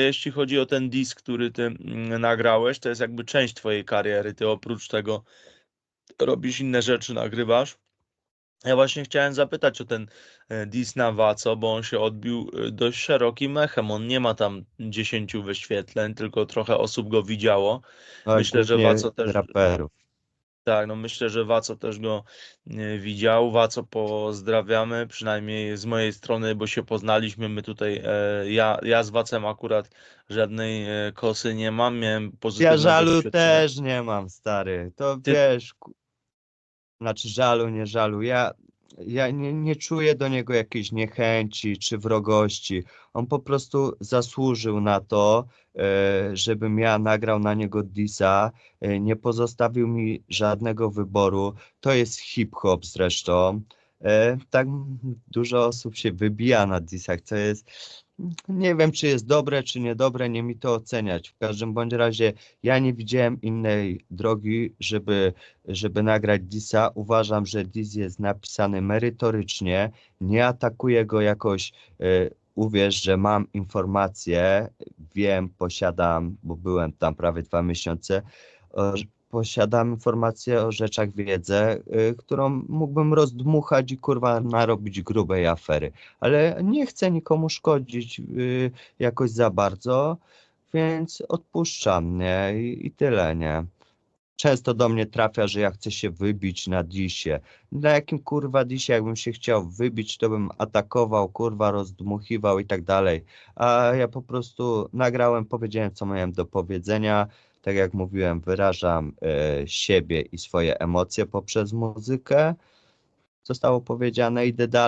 jeśli chodzi o ten disk, który ty mm, nagrałeś, to jest jakby część twojej kariery. Ty oprócz tego robisz inne rzeczy, nagrywasz. Ja właśnie chciałem zapytać o ten e, disk na Waco, bo on się odbił e, dość szerokim echem. On nie ma tam 10 wyświetleń, tylko trochę osób go widziało. No, Myślę, że Waco też- raperów. Tak, no myślę, że Waco też go e, widział. Waco pozdrawiamy, przynajmniej z mojej strony, bo się poznaliśmy. My tutaj, e, ja, ja z Wacem akurat żadnej e, kosy nie mam. Miałem pozytywne Ja żalu też nie mam, stary. To Ty- wiesz, znaczy żalu, nie żalu. Ja, ja nie, nie czuję do niego jakiejś niechęci czy wrogości. On po prostu zasłużył na to, e, żebym ja nagrał na niego disa. E, Nie pozostawił mi żadnego wyboru. To jest hip-hop zresztą. E, Tak dużo osób się wybija na disach, co jest nie wiem, czy jest dobre, czy niedobre, nie mi to oceniać. W każdym bądź razie ja nie widziałem innej drogi, żeby, żeby nagrać Disa. Uważam, że Dis jest napisany merytorycznie, nie atakuję go jakoś. E, uwierz, że mam informacje, wiem, posiadam, bo byłem tam prawie dwa miesiące. Posiadam informacje o rzeczach, wiedzę, y, którą mógłbym rozdmuchać i kurwa narobić grubej afery ale nie chcę nikomu szkodzić y, jakoś za bardzo, więc odpuszczam, nie? I, i tyle, nie? Często do mnie trafia, że ja chcę się wybić na disie. Na jakim kurwa disie, jakbym się chciał wybić, to bym atakował, kurwa, rozdmuchiwał i tak dalej. A ja po prostu nagrałem, powiedziałem, co miałem do powiedzenia. Tak jak mówiłem, wyrażam e, siebie i swoje emocje poprzez muzykę. Zostało powiedziane, idę dalej.